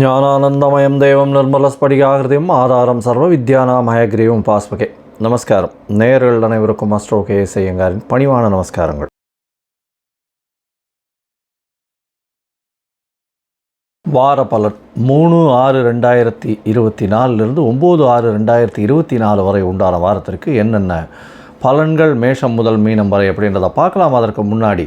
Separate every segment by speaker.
Speaker 1: జ్ఞానానందమయం தெய்வம் நிர்மலஸ்படிகாகிருதியும் ஆதாரம் சர்வ வித்யானாமயகிரியும் பாஸ்பகே. நமஸ்காரம். நேர்கள் அனைவருக்கும் அஸ்ட்ரோ கே செய்யுங்காரின் பணிவான நமஸ்காரங்கள். வார பலன் மூணு ஆறு ரெண்டாயிரத்தி இருபத்தி நாலுலேருந்து ஒம்பது ஆறு ரெண்டாயிரத்தி இருபத்தி நாலு வரை உண்டான வாரத்திற்கு என்னென்ன பலன்கள் மேஷம் முதல் மீனம் வரை அப்படின்றத பார்க்கலாம். அதற்கு முன்னாடி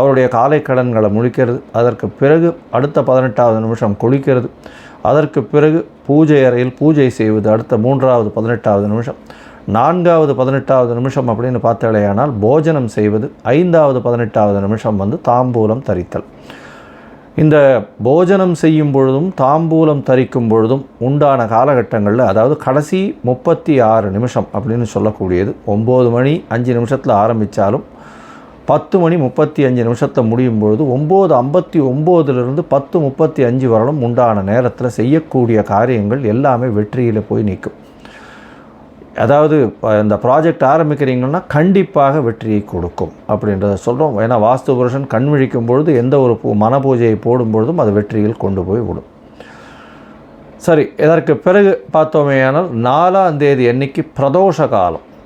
Speaker 1: அவருடைய காலை கடன்களை முழிக்கிறது. அதற்கு பிறகு அடுத்த பதினெட்டாவது நிமிஷம் குளிக்கிறது. அதற்கு பிறகு பூஜை அறையில் பூஜை செய்வது அடுத்த மூன்றாவது பதினெட்டாவது நிமிஷம். நான்காவது பதினெட்டாவது நிமிஷம் அப்படின்னு பார்த்தாலேயானால் போஜனம் செய்வது ஐந்தாவது பதினெட்டாவது நிமிஷம் வந்து தாம்பூலம் தரித்தல். இந்த போஜனம் செய்யும் பொழுதும் தாம்பூலம் தரிக்கும் பொழுதும் உண்டான காலகட்டங்களில் அதாவது கடைசி முப்பத்தி ஆறு நிமிஷம் அப்படின்னு சொல்லக்கூடியது. ஒம்பது மணி அஞ்சு நிமிஷத்தில் ஆரம்பித்தாலும் பத்து மணி முப்பத்தி அஞ்சு நிமிஷத்தில் முடியும் பொழுது ஒம்பது ஐம்பத்தி ஒம்போதுலேருந்து பத்து முப்பத்தி அஞ்சு வரலும் உண்டான நேரத்தில் செய்யக்கூடிய காரியங்கள் எல்லாமே வெற்றியில் போய் நிற்கும். அதாவது இந்த ப்ராஜெக்ட் ஆரம்பிக்கிறீங்கன்னா கண்டிப்பாக வெற்றியை கொடுக்கும் அப்படின்றத சொல்கிறோம் ஏன்னா வாஸ்து புருஷன் கண் விழிக்கும் பொழுது எந்த ஒரு பூ மன பூஜையை போடும் பொழுதும் அது வெற்றியில் கொண்டு போய் விடும். சரி இதற்கு பிறகு பார்த்தோமேயானால் நாலாம் தேதி அன்னைக்கு பிரதோஷ காலம்.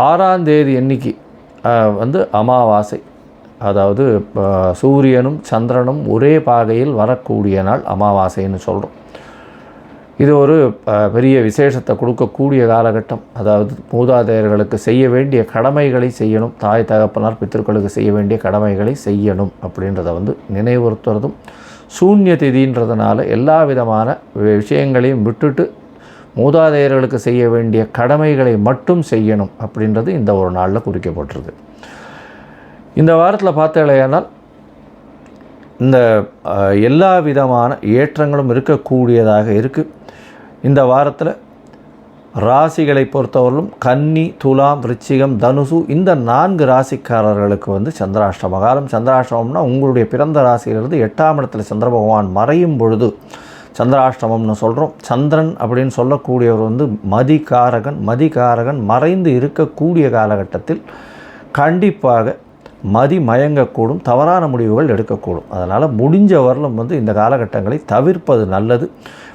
Speaker 1: ஆறாம் தேதி அன்னைக்கு வந்து அமாவாசை. அதாவது சூரியனும் சந்திரனும் ஒரே பாகையில் வரக்கூடிய நாள் அமாவாசைன்னு சொல்கிறோம் இது ஒரு பெரிய விசேஷத்தை கொடுக்கக்கூடிய காலகட்டம். அதாவது மூதாதையர்களுக்கு செய்ய வேண்டிய கடமைகளை செய்யணும். தாய் தகப்பனார் பித்தர்களுக்கு செய்ய வேண்டிய கடமைகளை செய்யணும் அப்படின்றத வந்து நினைவுறுத்துறதும் சூன்ய திதின்றதுனால எல்லா விதமான விஷயங்களையும் விட்டுட்டு மூதாதையர்களுக்கு செய்ய வேண்டிய கடமைகளை மட்டும் செய்யணும் அப்படின்றது இந்த ஒரு நாளில் குறிக்கப்பட்டிருது. இந்த வாரத்தில் பார்த்தேலையானால் இந்த எல்லா விதமான ஏற்றங்களும் இருக்கக்கூடியதாக இருக்குது இந்த வாரத்தில் ராசிகளை பொறுத்தவரையிலும் கன்னி துலாம் ரிச்சிகம் தனுசு இந்த நான்கு ராசிக்காரர்களுக்கு வந்து சந்திராஷ்டம காலம் சந்திராஷ்டமம்னா உங்களுடைய பிறந்த ராசியிலிருந்து எட்டாம் இடத்துல சந்திர பகவான் மறையும் பொழுது சந்திராஷ்டமம்னு சொல்கிறோம் சந்திரன் அப்படின்னு சொல்லக்கூடியவர் வந்து மதிகாரகன். மதிகாரகன் மறைந்து இருக்கக்கூடிய காலகட்டத்தில் கண்டிப்பாக மதி மயங்கக்கூடும் தவறான முடிவுகள் எடுக்கக்கூடும். அதனால் முடிஞ்ச வரலும் வந்து இந்த காலகட்டங்களை தவிர்ப்பது நல்லது.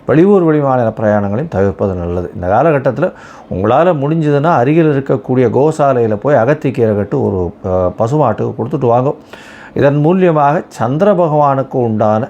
Speaker 1: வெளியூர் வெளிமாநில பிரயாணங்களையும் தவிர்ப்பது நல்லது. இந்த காலகட்டத்தில் உங்களால் முடிஞ்சதுன்னா அருகில் இருக்கக்கூடிய கோசாலையில் போய் அகத்திக்கீரை கட்டு ஒரு பசுமாட்டுக்கு கொடுத்துட்டு வாங்க. இதன் மூலியமாக சந்திர பகவானுக்கு உண்டான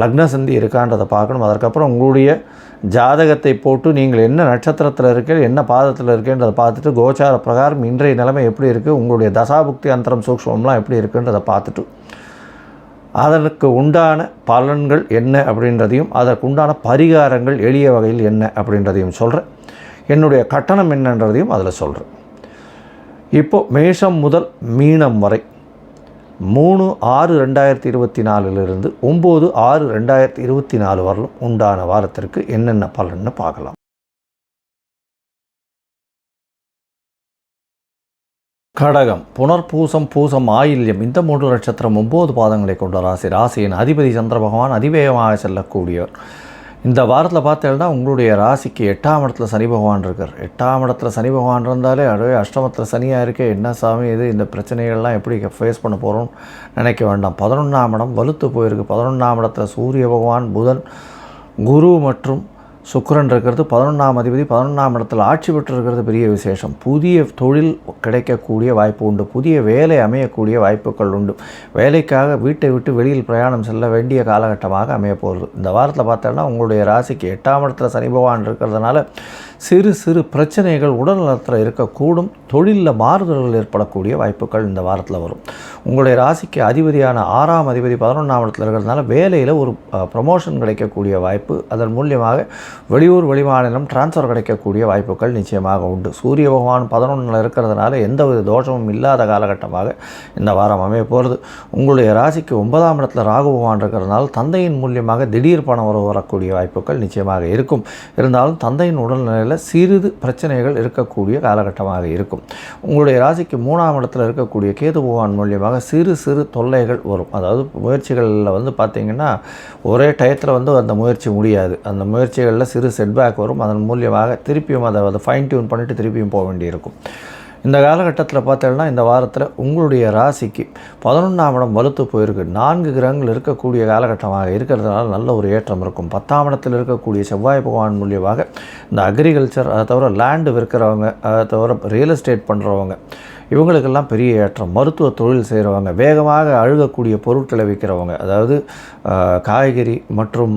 Speaker 1: லக்ன சந்தி இருக்கான்றதை பார்க்கணும். அதற்கப்புறம் உங்களுடைய ஜாதகத்தை போட்டு நீங்கள் என்ன நட்சத்திரத்தில் இருக்க என்ன பாதத்தில் இருக்கேன்றதை பார்த்துட்டு கோச்சார பிரகாரம் இன்றைய நிலைமை எப்படி இருக்குது உங்களுடைய தசாபுக்தி அந்தரம் சூக்ஷ்மம்லாம் எப்படி இருக்குன்றதை பார்த்துட்டு அதற்கு உண்டான பலன்கள் என்ன அப்படின்றதையும் அதற்கு உண்டான பரிகாரங்கள் எளிய வகையில் என்ன அப்படின்றதையும் சொல்கிறேன் என்னுடைய கட்டணம் என்னன்றதையும் அதில் சொல்கிறேன் இப்போது மேஷம் முதல் மீனம் வரை மூணு ஆறு ரெண்டாயிரத்தி இருபத்தி நாலுலேருந்து ஒம்பது ஆறு ரெண்டாயிரத்தி இருபத்தி நாலு வரலும் உண்டான வாரத்திற்கு என்னென்ன பலன்னு பார்க்கலாம். கடகம் புனர்பூசம் பூசம் ஆயில்யம் இந்த மூன்று நட்சத்திரம் ஒம்பது பாதங்களை கொண்ட ராசி. ராசியின் அதிபதி சந்திர பகவான் அதிவேகமாக செல்லக்கூடியவர். இந்த வாரத்தில் பார்த்தேன்னா உங்களுடைய ராசிக்கு எட்டாம் இடத்துல சனி பகவான் இருக்கார். எட்டாம் இடத்துல சனி பகவான் இருந்தாலே அடவே அஷ்டமத்தில் சனியாக இருக்கே. என்ன சாமி இது? இந்த பிரச்சனைகள்லாம் எப்படி ஃபேஸ் பண்ண போகிறோம் நினைக்க வேண்டாம். பதினொன்றாம் இடம் வலுத்து போயிருக்கு. பதினொன்றாம் இடத்துல சூரிய பகவான் புதன் குரு மற்றும் சுக்கரன் இருக்கிறது பதினொன்றாம் அதிபதி பதினொன்றாம் இடத்துல ஆட்சி பெற்றிருக்கிறது பெரிய விசேஷம். புதிய தொழில் கிடைக்கக்கூடிய வாய்ப்பு உண்டு. புதிய வேலை அமையக்கூடிய வாய்ப்புகள் உண்டு. வேலைக்காக வீட்டை விட்டு வெளியில் பிரயாணம் செல்ல வேண்டிய காலகட்டமாக அமையப்போகிறது இந்த வாரத்தில் பார்த்தோன்னா உங்களுடைய ராசிக்கு எட்டாம் இடத்துல சனி பகவான் இருக்கிறதுனால சிறு சிறு பிரச்சனைகள் உடல்நலத்தில் இருக்கக்கூடும். தொழிலில் மாறுதல்கள் ஏற்படக்கூடிய வாய்ப்புகள் இந்த வாரத்தில் வரும். உங்களுடைய ராசிக்கு அதிபதியான ஆறாம் அதிபதி பதினொன்றாம் இடத்துல இருக்கிறதுனால வேலையில் ஒரு ப்ரமோஷன் கிடைக்கக்கூடிய வாய்ப்பு அதன் மூலியமாக வெளியூர் வெளிமாநிலம் டிரான்ஸ்ஃபர் கிடைக்கக்கூடிய வாய்ப்புகள் நிச்சயமாக உண்டு. சூரிய பகவான் பதினொன்றில் இருக்கிறதுனால எந்தவித தோஷமும் இல்லாத காலகட்டமாக இந்த வாரம் அமைய போகிறது உங்களுடைய ராசிக்கு ஒன்பதாம் இடத்துல ராகு பகவான் இருக்கிறதுனால தந்தையின் மூலியமாக திடீர் பணம் வரவு வரக்கூடிய வாய்ப்புகள் நிச்சயமாக இருக்கும். இருந்தாலும் தந்தையின் உடல்நிலையில் சிறிது பிரச்சனைகள் இருக்கக்கூடிய காலகட்டமாக இருக்கும். உங்களுடைய ராசிக்கு மூணாம் இடத்துல இருக்கக்கூடிய கேது பகவான் மூலியமாக சிறு சிறு தொல்லைகள் வரும். அதாவது முயற்சிகளில் வந்து பார்த்திங்கன்னா ஒரே டயத்தில் வந்து அந்த முயற்சி முடியாது. அந்த முயற்சிகளில் சிறு செட்பேக் வரும். அதன் மூலியமாக திருப்பியும் அதை அதை ஃபைன் டியூன் பண்ணிவிட்டு திருப்பியும் போக வேண்டியிருக்கும். இந்த காலகட்டத்தில் பார்த்தோம்னா இந்த வாரத்தில் உங்களுடைய ராசிக்கு பதினொன்றாம் இடம் வலுத்து போயிருக்கு. நான்கு கிரகங்கள் இருக்கக்கூடிய காலகட்டமாக இருக்கிறதுனால நல்ல ஒரு ஏற்றம் இருக்கும். பத்தாம் இடத்தில் இருக்கக்கூடிய செவ்வாய் பகவான் மூலியமாக இந்த அக்ரிகல்ச்சர் அதை தவிர லேண்டு விற்கிறவங்க அதை தவிர ரியல் எஸ்டேட் பண்ணுறவங்க இவங்களுக்கெல்லாம் பெரிய ஏற்றம். மருத்துவ தொழில் செய்கிறவங்க வேகமாக அழுகக்கூடிய பொருட்களை விற்கிறவங்க அதாவது காய்கறி மற்றும்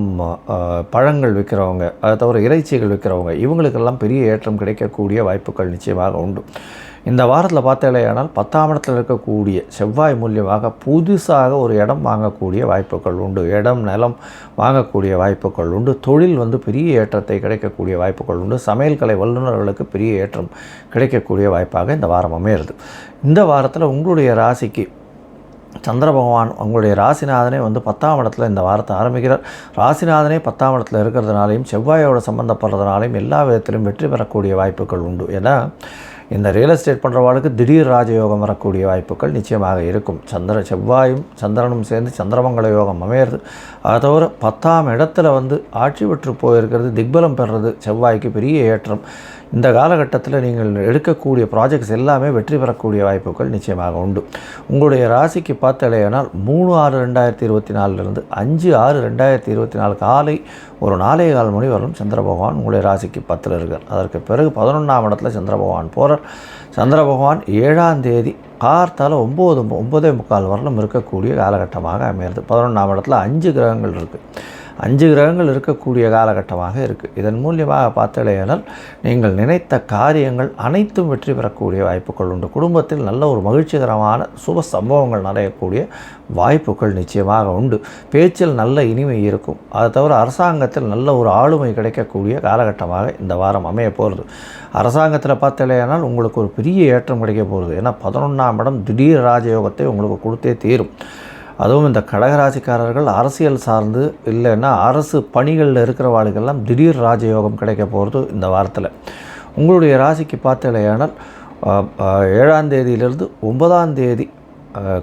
Speaker 1: பழங்கள் விற்கிறவங்க அதை தவிர இறைச்சிகள் விற்கிறவங்க இவங்களுக்கெல்லாம் பெரிய ஏற்றம் கிடைக்கக்கூடிய வாய்ப்புகள் நிச்சயமாக உண்டு. இந்த வாரத்தில் பார்த்தாலேயானால் பத்தாம் இடத்தில் இருக்கக்கூடிய செவ்வாய் மூலியமாக புதுசாக ஒரு இடம் வாங்கக்கூடிய வாய்ப்புகள் உண்டு. இடம் நிலம் வாங்கக்கூடிய வாய்ப்புகள் உண்டு. தொழில் வந்து பெரிய ஏற்றத்தை கிடைக்கக்கூடிய வாய்ப்புகள் உண்டு. சமையல் கலை வல்லுநர்களுக்கு பெரிய ஏற்றம் கிடைக்கக்கூடிய வாய்ப்பாக இந்த வாரம் அமையிறது. இந்த வாரத்தில் உங்களுடைய ராசிக்கு சந்திர பகவான் உங்களுடைய ராசிநாதனே வந்து பத்தாம் இடத்துல இந்த வாரத்தை ஆரம்பிக்கிறார். ராசிநாதனே பத்தாம் இடத்துல இருக்கிறதுனாலையும் செவ்வாயோட சம்மந்தப்படுறதுனாலையும் எல்லா விதத்திலும் வெற்றி பெறக்கூடிய வாய்ப்புகள் உண்டு. ஏன்னா இந்த ரியல் எஸ்டேட் பண்ணுறவாளுக்கு திடீர் ராஜயோகம் வரக்கூடிய வாய்ப்புகள் நிச்சயமாக இருக்கும். சந்திர செவ்வாயும் சந்திரனும் சேர்ந்து சந்திரமங்கல யோகம் அமையிறது. தவிர பத்தாம் இடத்துல வந்து ஆட்சி பெற்று போயிருக்கிறது திக்பலம் பெறுறது செவ்வாய்க்கு பெரிய ஏற்றம். இந்த காலகட்டத்தில் நீங்கள் எடுக்கக்கூடிய ப்ராஜெக்ட்ஸ் எல்லாமே வெற்றி பெறக்கூடிய வாய்ப்புகள் நிச்சயமாக உண்டு. உங்களுடைய ராசிக்கு பார்த்தாலேனால் மூணு ஆறு ரெண்டாயிரத்தி இருபத்தி நாலுலேருந்து அஞ்சு ஆறு ரெண்டாயிரத்தி இருபத்தி நாலு காலை ஒரு நாலே கால் மணி வரலும் சந்திர பகவான் உங்களுடைய ராசிக்கு பத்தில் இருக்கார். அதற்கு பிறகு பதினொன்றாம் இடத்துல சந்திர பகவான் போகிறார் சந்திர பகவான் ஏழாம் தேதி கார்த்தால் ஒம்பது ஒம்பதே முக்கால் வரலும் இருக்கக்கூடிய காலகட்டமாக அமையிறது பதினொன்றாம் இடத்துல அஞ்சு கிரகங்கள் இருக்குது அஞ்சு கிரகங்கள் இருக்கக்கூடிய காலகட்டமாக இருக்குது இதன் மூலியமாக பார்த்தலையானால் நீங்கள் நினைத்த காரியங்கள் அனைத்தும் வெற்றி பெறக்கூடிய வாய்ப்புகள் உண்டு. குடும்பத்தில் நல்ல ஒரு மகிழ்ச்சிகரமான சுப சம்பவங்கள் நிறையக்கூடிய வாய்ப்புகள் நிச்சயமாக உண்டு. பேச்சில் நல்ல இனிமை இருக்கும். அதை தவிர அரசாங்கத்தில் நல்ல ஒரு ஆளுமை கிடைக்கக்கூடிய காலகட்டமாக இந்த வாரம் அமைய போகிறது. அரசாங்கத்தில் பார்த்தலையானால் உங்களுக்கு ஒரு பெரிய ஏற்றம் கிடைக்க போகிறது. ஏன்னா பதினொன்றாம் இடம் திடீர் ராஜயோகத்தை உங்களுக்கு கொடுத்தே தீரும். அதுவும் இந்த கடகராசிக்காரர்கள் அரசியல் சார்ந்து இல்லைன்னா அரசு பணிகளில் இருக்கிறவாளுக்கெல்லாம் திடீர் ராஜயோகம் கிடைக்க போகிறது இந்த வாரத்தில். உங்களுடைய ராசிக்கு பார்த்தலையானால் ஏழாம் தேதியிலிருந்து ஒன்பதாம் தேதி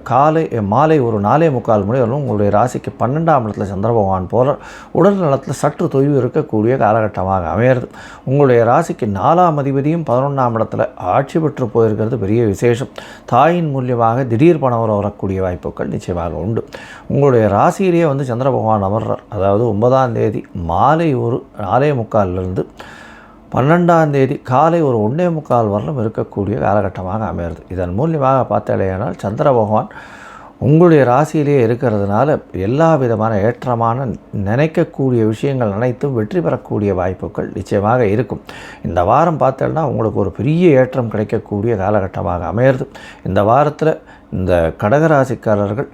Speaker 1: காலை மாலை ஒரு நாலே முக்கால் மணி வரலும் உங்களுடைய ராசிக்கு பன்னெண்டாம் இடத்துல சந்திர பகவான் போல உடல் நலத்தில் சற்று தொய்வு இருக்கக்கூடிய காலகட்டமாக அமையிறது உங்களுடைய ராசிக்கு நாலாம் அதிபதியும் பதினொன்றாம் இடத்துல ஆட்சி பெற்று போயிருக்கிறது பெரிய விசேஷம். தாயின் மூலியமாக திடீர் பணம் வரக்கூடிய வாய்ப்புகள் நிச்சயமாக உண்டு. உங்களுடைய ராசியிலேயே வந்து சந்திர பகவான் அமர்றார். அதாவது ஒன்பதாம் தேதி மாலை ஒரு நாலே முக்காலிலிருந்து பன்னெண்டாம் தேதி காலை ஒரு ஒன்றே முக்கால் வரலும் இருக்கக்கூடிய காலகட்டமாக அமையிறது இதன் மூலியமாக பார்த்தாலேயானால் சந்திர பகவான் உங்களுடைய ராசியிலேயே இருக்கிறதுனால எல்லா விதமான ஏற்றமான நினைக்கக்கூடிய விஷயங்கள் அனைத்தும் வெற்றி பெறக்கூடிய வாய்ப்புகள் நிச்சயமாக இருக்கும். இந்த வாரம் பார்த்தோம்னா உங்களுக்கு ஒரு பெரிய ஏற்றம் கிடைக்கக்கூடிய காலகட்டமாக அமையிறது இந்த வாரத்தில் இந்த கடகராசிக்காரர்கள்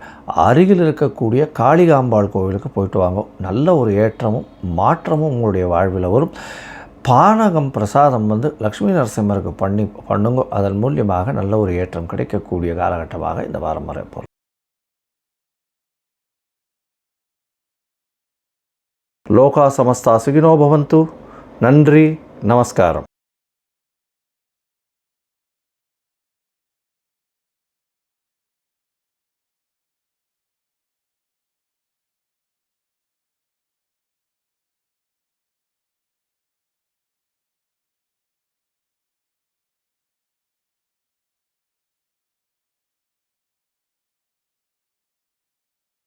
Speaker 1: அருகில் இருக்கக்கூடிய காளிகாம்பாள் கோவிலுக்கு போயிட்டு வாங்க. நல்ல ஒரு ஏற்றமும் மாற்றமும் உங்களுடைய வாழ்வில் வரும். பானகம் பிரசாதம் வந்து லக்ஷ்மி நரசிம்மருக்கு பண்ணி பண்ணுங்க. அதன் மூலியமாக நல்ல ஒரு ஏற்றம் கிடைக்கக்கூடிய காலகட்டமாக இந்த வாரம் வரை போகிறோம் லோகா சமஸ்தா சுகினோ பவந்து. நன்றி. நமஸ்காரம்.